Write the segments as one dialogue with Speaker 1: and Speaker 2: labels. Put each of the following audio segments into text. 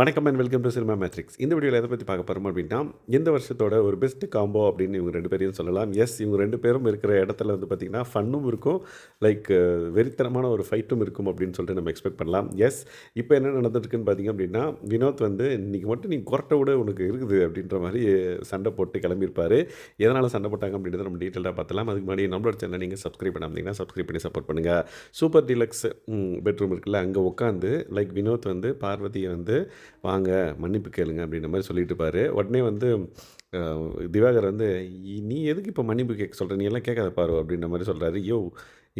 Speaker 1: வணக்கம் and welcome to Cinema Matrix இந்த வீடியோவில் எதை பற்றி பார்க்க போகிறோம் அப்படின்னா இந்த வருஷத்தோட ஒரு பெஸ்ட் காம்போ அப்படின்னு இவங்க ரெண்டு பேரையும் சொல்லலாம். எஸ் இவங்க ரெண்டு பேரும் இருக்கிற இடத்துல வந்து பார்த்திங்கன்னா ஃபன்னும் இருக்கும். லைக் வெறித்தனமான ஒரு ஃபைட்டும் இருக்கும் அப்படின்னு சொல்லிட்டு நம்ம எக்ஸ்பெக்ட் பண்ணலாம். எஸ் இப்போ என்ன நடந்துட்டுருக்குன்னு பார்த்தீங்க அப்படின்னா வினோத் வந்து இன்றைக்கி மட்டும் நீ குரட்டை விட உனக்கு இருக்குது அப்படின்ற மாதிரி சண்டை போட்டு கிளம்பியிருப்பார். எதனால் சண்டை போட்டாங்க அப்படின்றத நம்ம டீட்டெயிலாக பார்த்தலாம். அதுக்கு முன்னாடி நம்மளோட சேனல் நீங்கள் சப்ஸ்கிரைப் பண்ணாமல் சப்ஸ்கிரைப் பண்ணி சப்போர்ட் பண்ணுங்கள் சூப்பர் டீலக்ஸ் பெட்ரூம் இருக்குல்ல அங்கே உட்காந்து லைக் வினோத் வந்து பார்வதியை வந்து வாங்க மன்னிப்பு கேளுங்க அப்படின்ற மாதிரி சொல்லிட்டு இருப்பார். உடனே வந்து திவாகர் வந்து நீ எதுக்கு இப்போ மன்னிப்பு கேட்க சொல்கிற நீ எல்லாம் கேட்காத பாரு அப்படின்ற மாதிரி சொல்கிறாரு யோ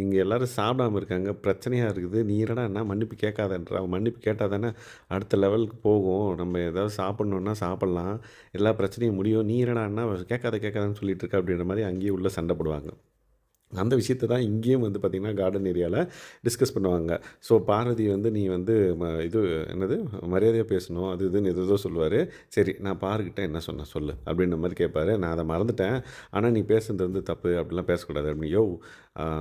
Speaker 1: இங்கே எல்லோரும் சாப்பிடாம இருக்காங்க பிரச்சனையாக இருக்குது. நீ என்னடா என்ன மன்னிப்பு கேட்காதன்ற? அவன் மன்னிப்பு கேட்டால் தானே அடுத்த லெவலுக்கு போகும். நம்ம ஏதாவது சாப்பிட்ணுன்னா சாப்பிட்லாம். எல்லா பிரச்சனையும் முடியும். நீ என்னடா என்ன கேட்காத கேட்காதன்னு சொல்லிட்டு இருக்க அப்படின்ற மாதிரி அங்கேயே உள்ளே சண்டை போடுவாங்க. அந்த விஷயத்தை தான் இங்கேயும் வந்து பார்த்திங்கன்னா கார்டன் ஏரியாவில் டிஸ்கஸ் பண்ணுவாங்க. ஸோ பாரதி வந்து நீ வந்து ம- இது என்னது? மரியாதையாக பேசணும். அது இதுன்னு எதோ சொல்லுவார். சரி நான் பாருக்கிட்ட என்ன சொன்னேன் சொல்லு. அப்படின்ற மாதிரி கேட்பாரு. நான் அதை மறந்துட்டேன். ஆனால் நீ பேசுனது வந்து தப்பு. அப்படிலாம் பேசக்கூடாது. அப்படின்னு யோ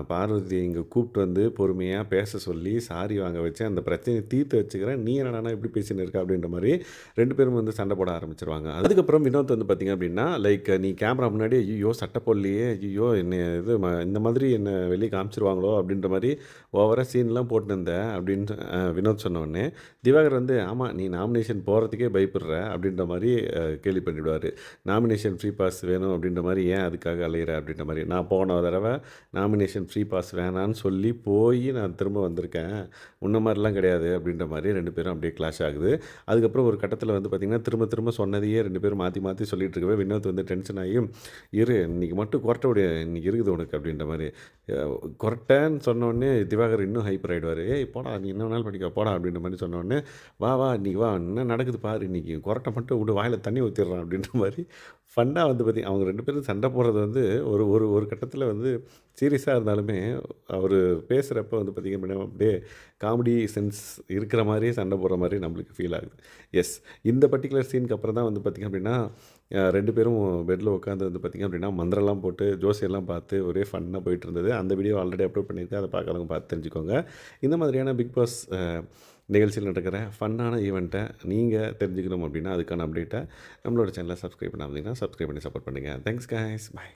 Speaker 1: பார்வதி இங்கே கூப்பிட்டு வந்து பொறுமையாக பேச சொல்லி சாரி வாங்க வச்சு அந்த பிரச்சனையை தீர்த்து வச்சுக்கிறேன். நீ என்னடா எப்படி பேசின்னு இருக்க. அப்படின்ற மாதிரி ரெண்டு பேரும் வந்து சண்டை போட ஆரம்பிச்சிருவாங்க. அதுக்கப்புறம் வினோத் வந்து பார்த்திங்க அப்படின்னா லைக் நீ கேமரா முன்னாடி ஐயோ சட்டை போடலையே. ஐயோ என்ன இது ம- இந்த மாதிரி என்னை வெளியே காமிச்சிருவாங்களோ அப்படின்ற மாதிரி ஓவராக சீன்லாம் போட்டுருந்தேன் அப்படின்னு வினோத் சொன்னோடனே திவாகர் வந்து ஆமாம் நீ நாமினேஷன் போகிறதுக்கே பயப்படுற அப்படின்ற மாதிரி கேள்வி கேலி பண்ணிவிடுவார் நாமினேஷன் ஃப்ரீ பாஸ் வேணும் அப்படின்ற மாதிரி ஏன் அதுக்காக அலையிற? அப்படின்ற மாதிரி. நான் போன தடவை நாமினேஷன் ஃப்ரீ பாஸ் வேணான்னு சொல்லி போய் நான் திரும்ப வந்திருக்கேன். உன்ன மாதிரிலாம் கிடையாது அப்படின்ற மாதிரி ரெண்டு பேரும் அப்படியே கிளாஷ் ஆகுது. அதுக்கப்புறம் ஒரு கட்டத்தில் வந்து பார்த்திங்கன்னா திரும்ப திரும்ப சொன்னதையே ரெண்டு பேரும் மாற்றி மாற்றி சொல்லிட்டு இருக்கவே வினோத் வந்து டென்ஷன் ஆகி இரு இன்றைக்கி மட்டும் குரட்டை விட இன்னைக்கு இருக்குது உனக்கு அப்படின்ற மாதிரி கொரட்டேன்னு சொன்னோடனே திவாகர் இன்னும் ஹைப்பர் ஆகிடுவார் ஏய் போடா நீ என்ன வேணாலும் படிக்க போடா அப்படின்ற மாதிரி சொன்னோடனே வா வா இன்னைக்கு வா என்ன நடக்குது பாரு இன்றைக்கி கொரட்டை மட்டும் விடு வாயில் தண்ணி ஊற்றிடுறான் அப்படின்ற மாதிரி. ஃபண்டாக வந்து பார்த்தி அவங்க ரெண்டு பேரும் சண்டை போடுறது வந்து ஒரு ஒரு ஒரு கட்டத்தில் வந்து சீரியஸாக இருந்தாலுமே அவர் பேசுகிறப்ப வந்து பார்த்திங்க அப்படின்னா அப்படியே காமெடி சென்ஸ் இருக்கிற மாதிரியே சண்டை போடுற மாதிரி நம்மளுக்கு ஃபீல் ஆகுது. எஸ் இந்த பர்டிகுலர் சீனுக்கு அப்புறம் தான் வந்து பார்த்திங்க அப்படின்னா ரெண்டு பேரும் பெட்டில் உட்காந்து வந்து பார்த்திங்க அப்படின்னா மந்திரம்லாம் போட்டு ஜோசியெல்லாம் பார்த்து ஒரே ஃபன்னாக போயிட்டு இருந்தது அந்த வீடியோ ஆல்ரெடி அப்லோட் பண்ணியிருக்கேன். அதை பார்க்காதவங்க பார்த்து தெரிஞ்சுக்கோங்க. இந்த மாதிரியான பிக் பாஸ் நிகழ்ச்சியில் நடக்கிற ஃபன்னான ஈவெண்ட்டை நீங்கள் தெரிஞ்சுக்கணும் அப்படின்னா அதுக்கான அப்டேட்டை நம்மளோட சேனலை சப்ஸ்கிரைப் பண்ணாமல் சப்ஸ்கிரைப் பண்ணி சப்போர்ட் பண்ணுங்கள் தேங்க்ஸ் கைஸ் பாய்